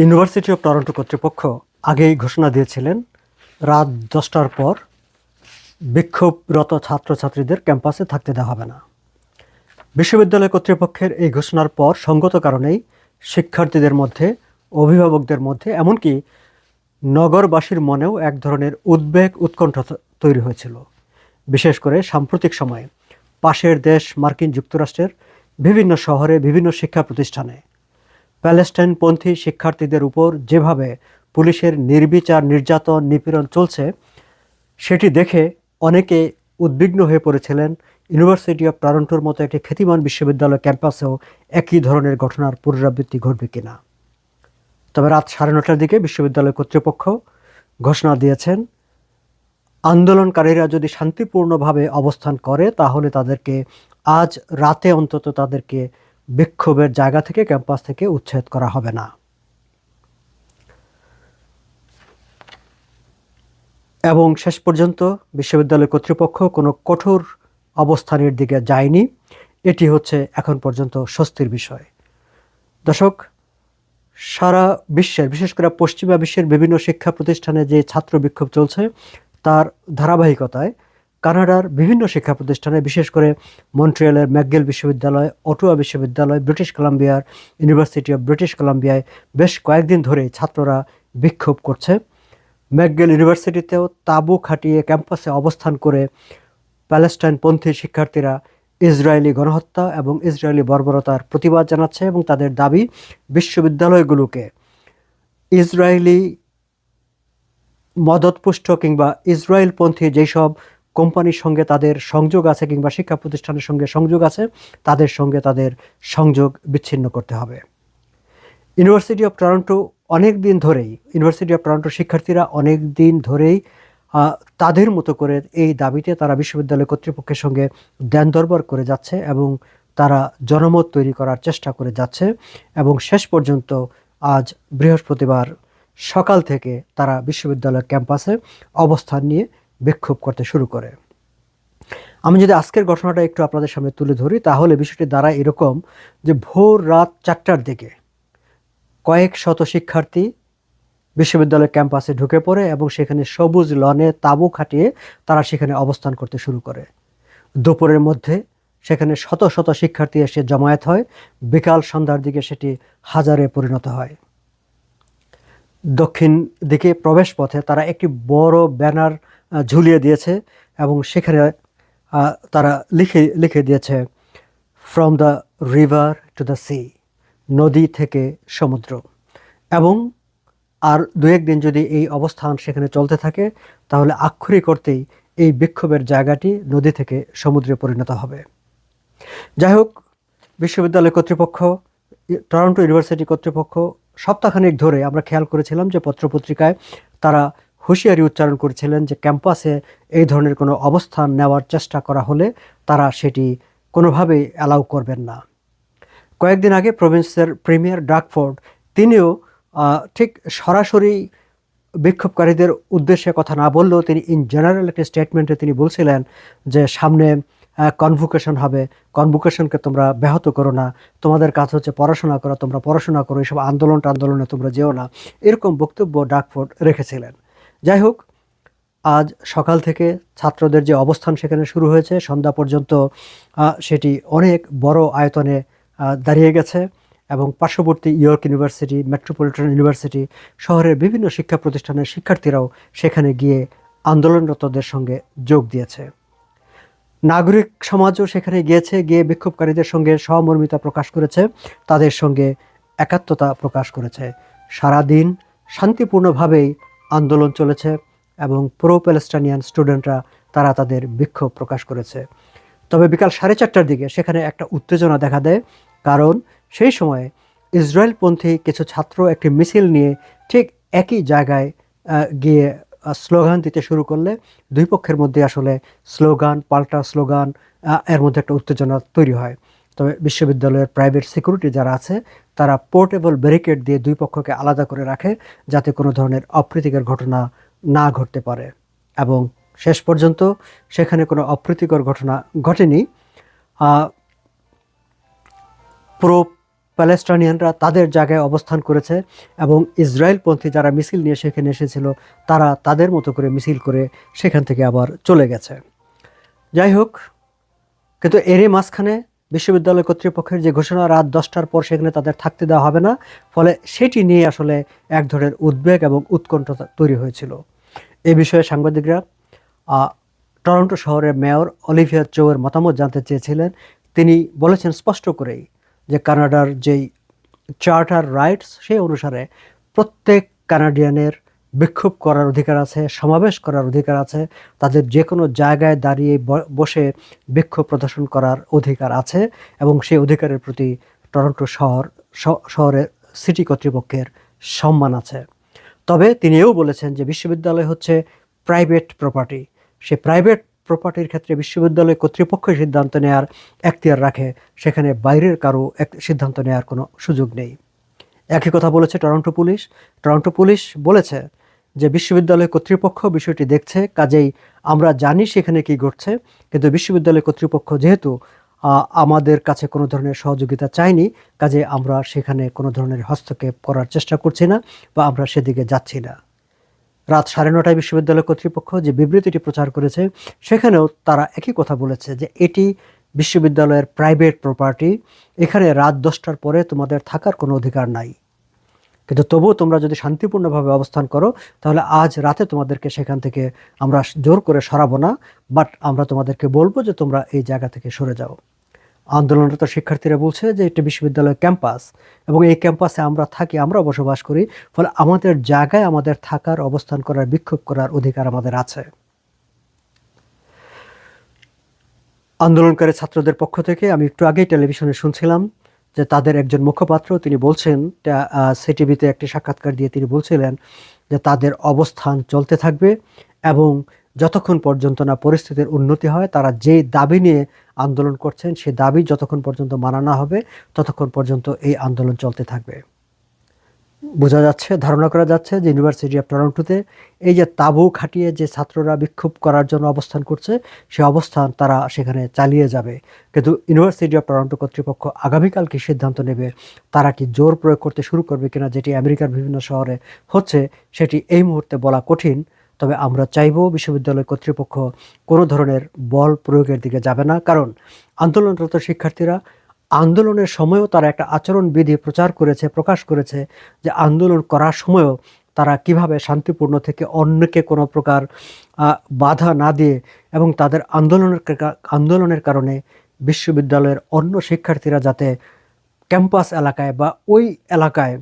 University of Toronto কর্তৃপক্ষ আগেই ঘোষণা দিয়েছিলেন, রাত দশটার পর বিক্ষোভরত ছাত্রছাত্রীদের ক্যাম্পাসে থাকতে দেওয়া হবে না। বিশ্ববিদ্যালয় কর্তৃপক্ষের এই ঘোষণার পর সঙ্গত কারণেই শিক্ষার্থীদের মধ্যে, অভিভাবকদের মধ্যে, এমনকি নগরবাসীর মনেও এক ধরনের উদ্বেগ উৎকণ্ঠা তৈরি হয়েছিল। বিশেষ করে সাম্প্রতিক সময়ে পাশের দেশ মার্কিন যুক্তরাষ্ট্রের বিভিন্ন শহরে বিভিন্ন শিক্ষা প্রতিষ্ঠানে প্যালেস্টাইনপন্থী শিক্ষার্থীদের উপর যেভাবে পুলিশের নির্বিচার নির্যাতন নিপীড়ন চলছে, সেটি দেখে অনেকে উদ্বিগ্ন হয়ে পড়েছিলেন। ইউনিভার্সিটি অফ টরন্টোর মতো একটি খ্যাতিমান বিশ্ববিদ্যালয় ক্যাম্পাসেও একই ধরনের ঘটনার পুনরাবৃত্তি ঘটবে কিনা। তবে রাত সাড়ে নটার দিকে বিশ্ববিদ্যালয় কর্তৃপক্ষ ঘোষণা দিয়েছেন, আন্দোলনকারীরা যদি শান্তিপূর্ণভাবে অবস্থান করে, তাহলে তাদেরকে আজ রাতে অন্তত তাদেরকে বিক্ষোভের জায়গা থেকে ক্যাম্পাস থেকে উচ্ছেদ করা হবে না। এবং শেষ পর্যন্ত বিশ্ববিদ্যালয় কর্তৃপক্ষ কোনো কঠোর অবস্থানের দিকে যায়নি। এটি হচ্ছে এখন পর্যন্ত স্বস্তির বিষয়। দর্শক, সারা বিশ্বের, বিশেষ করে পশ্চিমা বিশ্বের বিভিন্ন শিক্ষা প্রতিষ্ঠানে যে ছাত্র বিক্ষোভ চলছে, তার ধারাবাহিকতায় কানাডার বিভিন্ন শিক্ষা প্রতিষ্ঠানে, বিশেষ করে মন্ট্রিয়ালের ম্যাকগেল বিশ্ববিদ্যালয়, অটোয়া বিশ্ববিদ্যালয়, ব্রিটিশ কলাম্বিয়ার ইউনিভার্সিটি অফ ব্রিটিশ কলাম্বিয়ায় বেশ কয়েকদিন ধরে ছাত্ররা বিক্ষোভ করছে। ম্যাকগেল ইউনিভার্সিটিতেও তাঁবু খাটিয়ে ক্যাম্পাসে অবস্থান করে প্যালেস্টাইনপন্থী শিক্ষার্থীরা ইসরায়েলি গণহত্যা এবং ইসরায়েলি বর্বরতার প্রতিবাদ জানাচ্ছে এবং তাদের দাবি, বিশ্ববিদ্যালয়গুলোকে ইসরায়েলি মদতপুষ্ট কিংবা ইসরায়েলপন্থী যেসব কোম্পানির সঙ্গে তাদের সংযোগ আছে কিংবা শিক্ষা প্রতিষ্ঠানের সঙ্গে সংযোগ আছে, তাদের সঙ্গে তাদের সংযোগ বিচ্ছিন্ন করতে হবে। ইউনিভার্সিটি অফ টরন্টো অনেক দিন ধরেই ইউনিভার্সিটি অফ টরন্টো শিক্ষার্থীরা অনেক দিন ধরেই তাদের মতো করে এই দাবিতে তারা বিশ্ববিদ্যালয় কর্তৃপক্ষের সঙ্গে দেন দরবার করে যাচ্ছে এবং তারা জনমত তৈরি করার চেষ্টা করে যাচ্ছে এবং শেষ পর্যন্ত আজ বৃহস্পতিবার সকাল থেকে তারা বিশ্ববিদ্যালয় ক্যাম্পাসে অবস্থান নিয়ে বিক্ষোভ করতে শুরু করে। আমি যদি আজকের ঘটনাটা একটু আপনাদের সামনে তুলে ধরি, তাহলে বিষয়টি দাঁড়ায় এরকম যে ভোর রাত চারটার দিকে কয়েক শত শিক্ষার্থী বিশ্ববিদ্যালয় ক্যাম্পাসে ঢুকে পড়ে এবং সেখানে সবুজ লনে তাঁবু খাটিয়ে তারা সেখানে অবস্থান করতে শুরু করে। দুপুরের মধ্যে সেখানে শত শত শিক্ষার্থী এসে জমায়েত হয়। বিকাল সন্ধ্যার দিকে সেটি হাজারে পরিণত হয়। দক্ষিণ দিকে প্রবেশ পথে তারা একটি বড় ব্যানার ঝুলিয়ে দিয়েছে এবং সেখানে তারা লিখে লিখে দিয়েছে from the river to the sea নদী থেকে সমুদ্র। এবং আর দু একদিন যদি এই অবস্থান সেখানে চলতে থাকে, তাহলে আক্ষরিক করতেই এই বিক্ষোভের জায়গাটি নদী থেকে সমুদ্রে পরিণত হবে। যাই হোক, বিশ্ববিদ্যালয় কর্তৃপক্ষ, টরন্টো ইউনিভার্সিটি কর্তৃপক্ষ সপ্তাহখানেক ধরে আমরা খেয়াল করেছিলাম যে পত্রপত্রিকায় তারা হুঁশিয়ারি উচ্চারণ করেছিলেন যে ক্যাম্পাসে এই ধরনের কোনো অবস্থান নেওয়ার চেষ্টা করা হলে তারা সেটি কোনোভাবেই অ্যালাউ করবেন না। কয়েকদিন আগে প্রভিন্সের প্রিমিয়ার ডাকফোর্ড, তিনিও ঠিক সরাসরি বিক্ষোভকারীদের উদ্দেশ্যে কথা না বললেও তিনি ইন জেনারেল একটি স্টেটমেন্টে তিনি বলছিলেন যে সামনে কনভোকেশন হবে। কনভোকেশনকে তোমরা ব্যাহত করো না। তোমাদের কাজ হচ্ছে পড়াশোনা করা, তোমরা পড়াশোনা করো, এসব আন্দোলন আন্দোলনে তোমরা যেও না। এরকম বক্তব্য ডাকফোর্ড রেখেছিলেন। যাই হোক, আজ সকাল থেকে ছাত্রদের যে অবস্থান সেখানে শুরু হয়েছে, সন্ধ্যা পর্যন্ত সেটি অনেক বড় আয়তনে দাঁড়িয়ে গেছে এবং পার্শ্ববর্তী ইয়র্ক ইউনিভার্সিটি, মেট্রোপলিটন ইউনিভার্সিটি শহরের বিভিন্ন শিক্ষা প্রতিষ্ঠানের শিক্ষার্থীরাও সেখানে গিয়ে আন্দোলনরতদের সঙ্গে যোগ দিয়েছে। নাগরিক সমাজও সেখানে গিয়েছে, গিয়ে বিক্ষোভকারীদের সঙ্গে সহমর্মিতা প্রকাশ করেছে, তাদের সঙ্গে একাত্মতা প্রকাশ করেছে। সারাদিন শান্তিপূর্ণভাবেই আন্দোলন চলেছে এবং প্রো প্যালেস্টানিয়ান স্টুডেন্টরা তারা তাদের বিক্ষোভ প্রকাশ করেছে। তবে বিকাল সাড়ে চারটার দিকে সেখানে একটা উত্তেজনা দেখা দেয়, কারণ সেই সময়ে ইসরায়েলপন্থী কিছু ছাত্র একটি মিছিল নিয়ে ঠিক একই জায়গায় গিয়ে স্লোগান দিতে শুরু করলে দুই পক্ষের মধ্যে আসলে স্লোগান, পাল্টা স্লোগান এর মধ্যে একটা উত্তেজনা তৈরি হয়। তবে বিশ্ববিদ্যালয়ের প্রাইভেট সিকিউরিটি যারা আছে, তারা পোর্টেবল ব্যারিকেড দিয়ে দুই পক্ষকে আলাদা করে রাখে যাতে কোনো ধরনের অপ্রীতিকর ঘটনা না ঘটতে পারে। এবং শেষ পর্যন্ত সেখানে কোনো অপ্রীতিকর ঘটনা ঘটেনি। প্রো প্যালেস্টাইনিয়ানরা তাদের জায়গায় অবস্থান করেছে এবং ইসরায়েলপন্থী যারা মিছিল নিয়ে সেখানে এসেছিল, তারা তাদের মতো করে মিছিল করে সেখান থেকে আবার চলে গেছে। যাই হোক, কিন্তু এরই মাঝখানে বিশ্ববিদ্যালয় কর্তৃপক্ষের যে ঘোষণা রাত দশটার পর সেখানে তাদের থাকতে দেওয়া হবে না, ফলে সেটি নিয়ে আসলে এক ধরনের উদ্বেগ এবং উৎকণ্ঠা তৈরি হয়েছিল। এ বিষয়ে সাংবাদিকরা টরন্টো শহরের মেয়র অলিভিয়া চৌয়ের মতামত জানতে চেয়েছিলেন। তিনি বলেছেন স্পষ্ট করেই যে কানাডার যেই চার্টার রাইটস সেই অনুসারে প্রত্যেক কানাডিয়ানের বিক্ষোভ করার অধিকার আছে, সমাবেশ করার অধিকার আছে, তাদের যে কোনো জায়গায় দাঁড়িয়ে বসে বিক্ষোভ প্রদর্শন করার অধিকার আছে এবং সেই অধিকারের প্রতি টরন্টো শহর শহরের সিটি কর্তৃপক্ষের সম্মান আছে। তবে তিনি এও বলেছেন যে বিশ্ববিদ্যালয় হচ্ছে প্রাইভেট প্রপার্টি। সে প্রাইভেট প্রপার্টির ক্ষেত্রে বিশ্ববিদ্যালয় কর্তৃপক্ষ সিদ্ধান্ত নেওয়ার এখতিয়ার রাখে, সেখানে বাইরের কারও এক, সিদ্ধান্ত নেওয়ার কোনো সুযোগ নেই। একই কথা বলেছে টরন্টো পুলিশ। টরন্টো পুলিশ বলেছে যে বিশ্ববিদ্যালয় কর্তৃপক্ষ বিষয়টি দেখছে, কাজেই আমরা জানি সেখানে কি ঘটছে, কিন্তু বিশ্ববিদ্যালয় কর্তৃপক্ষ যেহেতু আমাদের কাছে কোনো ধরনের সহযোগিতা চাইনি কাজে আমরা সেখানে কোনো ধরনের হস্তক্ষেপ করার চেষ্টা করছি না বা আমরা সেদিকে যাচ্ছি না। রাত সাড়ে নটায় বিশ্ববিদ্যালয় কর্তৃপক্ষ যে বিবৃতিটি প্রচার করেছে, সেখানেও তারা একই কথা বলেছে যে এটি বিশ্ববিদ্যালয়ের প্রাইভেট প্রপার্টি এখানে রাত দশটার পরে তোমাদের থাকার কোনো অধিকার নাই। কিন্তু তবুও তোমরা যদি শান্তিপূর্ণভাবে অবস্থান করো, তাহলে আজ রাতে তোমাদেরকে সেখান থেকে আমরা জোর করে সরাবো না বাট আমরা তোমাদেরকে বলব যে তোমরা এই জায়গা থেকে সরে যাও। আন্দোলনরত শিক্ষার্থীরা বলছে যে এটি বিশ্ববিদ্যালয় ক্যাম্পাস, এবং এই ক্যাম্পাসে আমরা থাকি, আমরা বসবাস করি, ফলে আমাদের জায়গায় আমাদের থাকার, অবস্থান করার, বিক্ষোভ করার অধিকার আমাদের আছে। আন্দোলনকারী ছাত্রদের পক্ষ থেকে আমি একটু আগেই টেলিভিশনে শুনছিলাম যে তাদের একজন মুখপাত্র, তিনি বলছেন সিটিভিতে একটি সাক্ষাৎকার দিয়ে তিনি বলছিলেন যে তাদের অবস্থান চলতে থাকবে এবং যতক্ষণ পর্যন্ত না পরিস্থিতির উন্নতি হয়, তারা যে দাবি নিয়ে আন্দোলন করছেন সেই দাবি যতক্ষণ পর্যন্ত মানা না হবে, ততক্ষণ পর্যন্ত এই আন্দোলন চলতে থাকবে। বোঝা যাচ্ছে, ধারণা করা যাচ্ছে যে ইউনিভার্সিটি অফ টরন্টোতে এই যে তাঁবু খাটিয়ে যে ছাত্ররা বিক্ষোভ করার জন্য অবস্থান করছে, সে অবস্থান তারা সেখানে চালিয়ে যাবে। কিন্তু ইউনিভার্সিটি অফ টরন্টো কর্তৃপক্ষ আগামীকাল কি সিদ্ধান্ত নেবে, তারা কি জোর প্রয়োগ করতে শুরু করবে কিনা, যেটি আমেরিকার বিভিন্ন শহরে হচ্ছে, সেটি এই মুহূর্তে বলা কঠিন। তবে আমরা চাইব বিশ্ববিদ্যালয় কর্তৃপক্ষ কোনো ধরনের বল প্রয়োগের দিকে যাবে না, কারণ আন্দোলনরত শিক্ষার্থীরা আন্দোলনের সময়ও তারা একটা আচরণবিধি প্রচার করেছে, প্রকাশ করেছে যে আন্দোলন করার সময়ও তারা কীভাবে শান্তিপূর্ণ থেকে অন্যকে কোনো প্রকার বাধা না দিয়ে এবং তাদের আন্দোলনের আন্দোলনের কারণে বিশ্ববিদ্যালয়ের অন্য শিক্ষার্থীরা যাতে ক্যাম্পাস এলাকায় বা ওই এলাকায়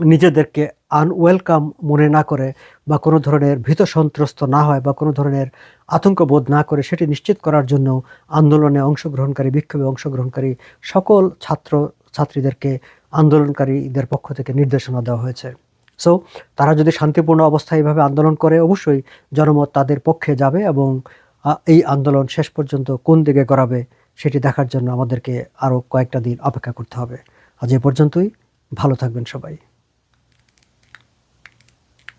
নিজেদেরকে আনওয়েলকাম মনে না করে বা কোনো ধরনের ভীত সন্ত্রস্ত না হয় বা কোনো ধরনের আতঙ্কবোধ না করে, সেটি নিশ্চিত করার জন্য আন্দোলনে অংশগ্রহণকারী, বিক্ষোভে অংশগ্রহণকারী সকল ছাত্র ছাত্রীদেরকে আন্দোলনকারীদের পক্ষ থেকে নির্দেশনা দেওয়া হয়েছে। সো তারা যদি শান্তিপূর্ণ অবস্থায় এইভাবে আন্দোলন করে, অবশ্যই জনমত তাদের পক্ষে যাবে এবং এই আন্দোলন শেষ পর্যন্ত কোন দিকে গড়াবে সেটি দেখার জন্য আমাদেরকে আরও কয়েকটা দিন অপেক্ষা করতে হবে। আজ এ পর্যন্তই। ভালো থাকবেন সবাই।